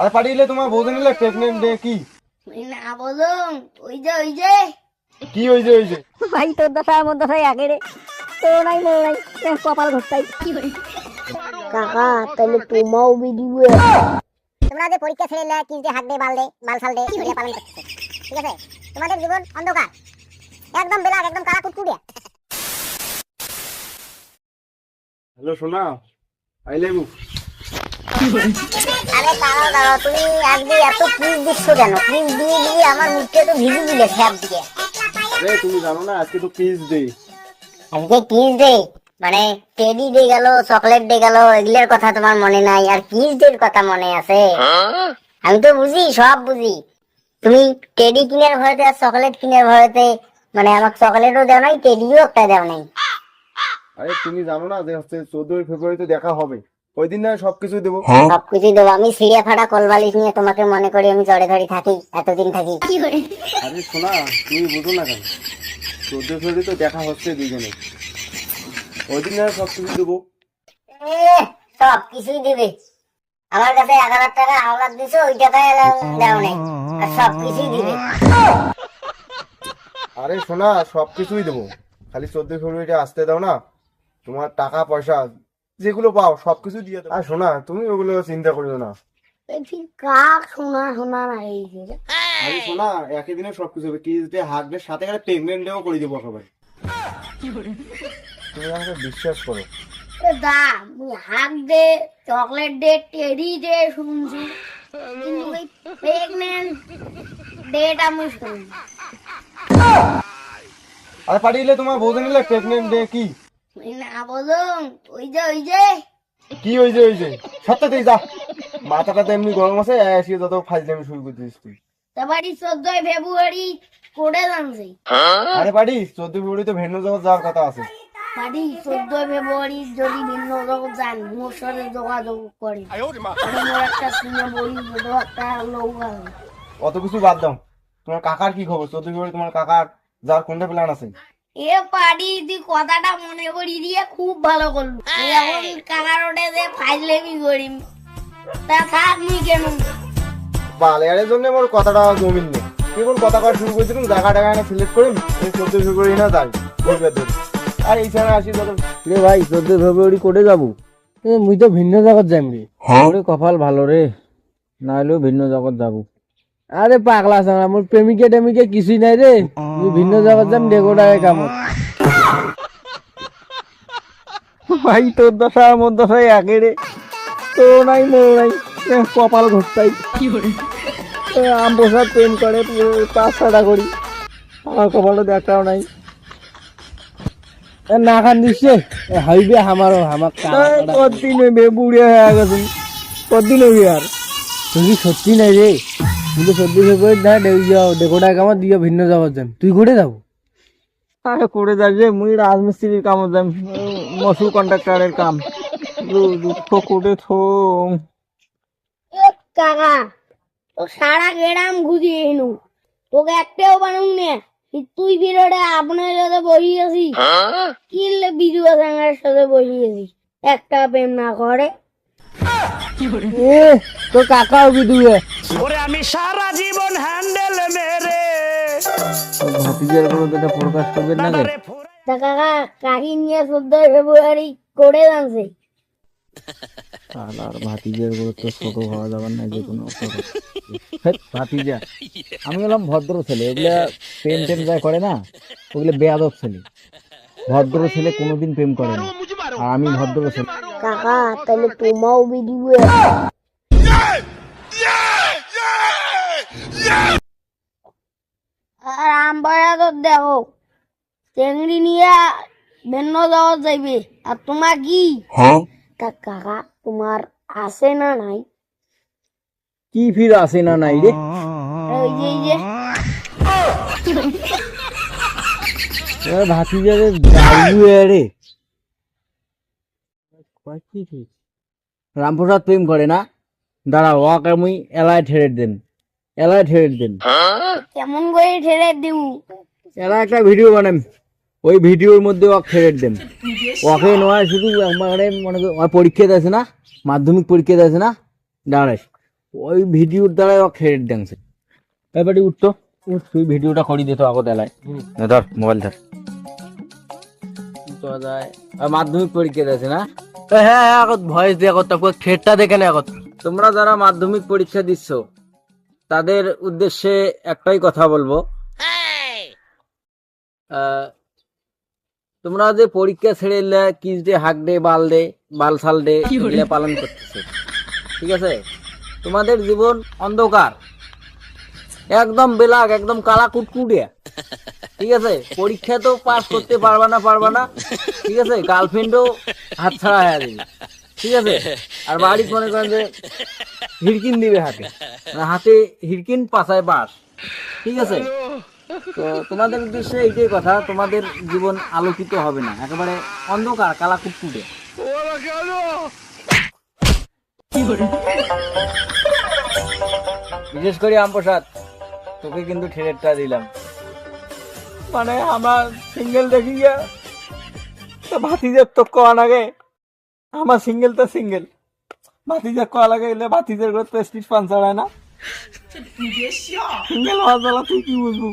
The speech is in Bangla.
আর পাঠিয়ে তোমার বৌদি নিলে প্রেগনেন্ট ডে কি? না বলুন ওই যে ওই যে। কি হয়েছে হয়েছে ভাই তোর দশা আমার দশাই আগে রে। তোর নাই মোর নাই। কপাল ঘটতাই কাকা তাহলে তোমাও বিদিবে তোমরা যে পরীক্ষা ছেড়ে লে কিনতে হাত দিয়ে বাল দে বাল দে এগুলো পালন করতেছে ঠিক আছে? তোমাদের জীবন অন্ধকার। একদম বেলাগ একদম কালা কুটকুটিয়া হ্যালো সোনা। I love you. আরে দাঁড়াও দাঁড়াও তুমি আজকে এত প্লিজ দিচ্ছ কেন? প্লিজ দিয়ে দিয়ে আমার মুখটা তো ভিজে দিলে স্যাপ দিয়ে। আরে তুমি জানো না আজকে তো পিস ডে আজকে কিস ডে মানে টেডি গেল চকলেট গেল এগুলোর কথা তোমার মনে নাই আর ডের কথা মনে আছে। আমি তো বুঝি সব বুঝি। তুমি টেডি কিনার ভয়তে আর চকলেট কিনার ভয়তে মানে আমাকে চকলেটও দেও নাই টেডিও একটা দেও নাই। আরে তুমি জানো না যে হচ্ছে চোদ্দই ফেব্রুয়ারিতে দেখা হবে। ওই দিন না সবকিছু দেবো সবকিছু দেবো। আমি সিঁড়িয়া ফাটা কলবালিশ নিয়ে তোমাকে মনে করি আমি জড়ে ধরে থাকি এতদিন থাকি। আরে সোনা তুমি বুঝো না কেন? চোদ্দই ফেব্রুয়ারি তো দেখা হচ্ছে দুজনে। ওই দিন না সবকিছু দেবো। এ, সব কিছুই দিবে। আমার কাছে এক হাজার টাকা হাওলাত দিছো ওই টাকায় দেও নাই। আর সব কিছুই দিবে। আরে সোনা সবকিছুই দেবো। খালি চোদ্দই ফেব্রুয়ারিতে আসতে দাও না। তোমার টাকা পয়সা যেগুলো পাও সবকিছু দিয়ে দেবো। আর সোনা তুমি ওগুলো চিন্তা করিও না। কাক শোনা শোনা নাই আরে সোনা একই দিনে সবকিছু হবে। সাথে করে প্রেগনেন্ট করে দেবো সবাই। তুমি আমাকে বিশ্বাস করো। দা দে চকলেট দে টেডি দে শুনছি। কিন্তু ওই প্রেগনেন্ট ডেটা মুই শুনি আর পাঠিয়ে তোমার বৌদি নিলে প্রেগনেন্ট ডে কি? না বলুন ওই যে ওই যে। কি হয়েছে হয়েছে সত্যি যা? মাথাটা তো এমনি গরম আছে এসে যত ফাইজলামি শুরু করছিস তুই। তারপরে চোদ্দই ফেব্রুয়ারি করে জানছি আরে পারি চোদ্দ ফেব্রুয়ারি তো ভেন্নু জগৎ যাওয়ার কথা আছে। পারি চোদ্দই ফেব্রুয়ারি যদি ভিন্ন জগৎ যান মোর সাথে যোগাযোগ করে মোর একটা সিনে বই বড় একটা লোক অত কিছু বাদ দাও। তোমার কাকার কি খবর? চোদ্দ ফেব্রুয়ারি তোমার কাকার যার কোনটা প্ল্যান আছে? এ পারি তুই কথাটা মনে করি দিয়ে খুব ভালো করলু। এখন যে করি। তা থাক মুই কেন? বালেয়ারের জন্য আমার কথাটা জমিন নেই। কেবল কথা শুরু করেছিলাম জায়গা টাকা এনে সিলেক্ট করে এই চোদ্দ ফেব্রুয়ারি না যাই। বুঝবে ধরে। আর এই সময় আসি যত রে ভাই চোদ্দ ফেব্রুয়ারি কোটে যাব। মুই তো ভিন্ন জগৎ যাম রে। ওরে কপাল ভালো রে। না হলেও ভিন্ন জগৎ যাব। আরে পাগলা সারা মোর প্রেমিকে টেমিকে কিছুই নাই রে। মুই ভিন্ন জগৎ যাম ডেকোটায় কামত ভাই তোর দশা আমার দশাই আগে রে। তো নাই মোর নাই কপাল ঘটতাই এ, আম বসার প্রেম করে পাঁচ ছটা করি। আমার কপালও দেখাও নাই। এ না খান দিচ্ছে হাইবে আমারও আমার কতদিন হইবে? বুড়ে হয়ে গেছে। কতদিন হইবে আর? তুই সত্যি নাই রে? কিন্তু সত্যি না কামত দিয়ে ভিন্ন যাম তুই করে যাব? আরে করে রে মুই রাজমিস্ত্রির কামত যাম মসু কন্ট্রাক্টরের কাম। দুঃখ করে থো কাকা তো সারা গ্রাম ঘুরিয়ে এনু। তোকে একটাও বানুন নে। তুই বিরোধে আপনার সাথে বসি আছি কিনলে বিজু সাঙ্গার সাথে বসি আছি একটা প্রেম না করে। এ তোর কাকাও বিদুয়ে ভাতিজার কোনো তো এটা প্রকাশ করবেন না কে তা কাকা কাকি নিয়ে চোদ্দ ফেব্রুয়ারি করে জানছে আর ভাতিজারগুলো তো ছোট হওয়া যাবার না যে কোনো ভাতিজা আমি বললাম ভদ্র ছেলে এগুলা প্রেম টেম যা করে না ওগুলো বেয়াদব ছেলে। ভদ্র ছেলে কোনোদিন প্রেম করে না। আর আমি ভদ্র ছেলে। কাকা তাহলে তোমাও বিদিবে আর আমবাড়া তো দেখো চেংড়ি নিয়ে ভিন্ন যাওয়া যাইবে আর তোমার কি কাকা তোমার আছে না নাই কি ফির আসে না নাই রে ওই যে এই যে ভাতিজারে দাঁড়িয়ে রে? রামপ্রসাদ প্রেম করে না? দাঁড়া ওয়াকে মুই এলায় ঠেড়ে দেন এলায় ঠেড়ে দেন। কেমন করে ঠেলে দিব? এলা একটা ভিডিও বানাম ওই ভিডিওর মধ্যে ওকে ফেরত দেন। ওকে নয় শুধু মানে মনে কর পরীক্ষা দিয়েছে না? মাধ্যমিক পরীক্ষা দিয়েছে না? দাঁড়াই ওই ভিডিওর দ্বারা ক্রেডিট দেনছে এবারে উঠতো উঠ তুই ভিডিওটা করি দিত আগত এলায় ধর মোবাইল ধর। তো যায় আর মাধ্যমিক পরীক্ষা দিয়েছে না? হ্যাঁ হ্যাঁ আগত ভয়েস দিয়ে তারপর খেটটা দেখে না আগত। তোমরা যারা মাধ্যমিক পরীক্ষা দিচ্ছ তাদের উদ্দেশ্যে একটাই কথা বলব। তোমরা যে পরীক্ষা ছেড়ে এলে কিস ডে হাক ডে বাল ডে বাল সাল ডে এগুলো পালন করতেছে। ঠিক আছে? তোমাদের জীবন অন্ধকার। একদম বেলাগ একদম কালা কুটকুটে ঠিক আছে? পরীক্ষা তো পাস করতে পারবা না পারবা না। ঠিক আছে? গার্লফ্রেন্ডও হাত ছাড়া হয়ে যাবে। ঠিক আছে? আর বাড়ি মনে করেন যে হিরকিন দিবে হাতে। মানে হাতে হিরকিন পাশায় বাস ঠিক আছে? তো তোমাদের উদ্দেশ্যে এইটাই কথা, তোমাদের জীবন আলোকিত হবে না। একেবারে অন্ধকার কালা কুটকুটে বিশেষ করে আমপ্রসাদ তোকে কিন্তু ঠেলেরটা দিলাম। মানে আমার সিঙ্গেল দেখি গিয়া ভাতিজের তো কয়া লাগে আমার সিঙ্গেল তো সিঙ্গেল ভাতিজের কয়া লাগে এলে ভাতিজার ঘর প্রেস্টিজ পাঞ্চার হয় না। সিঙ্গেল হওয়া জ্বালা তুই কি বুঝব?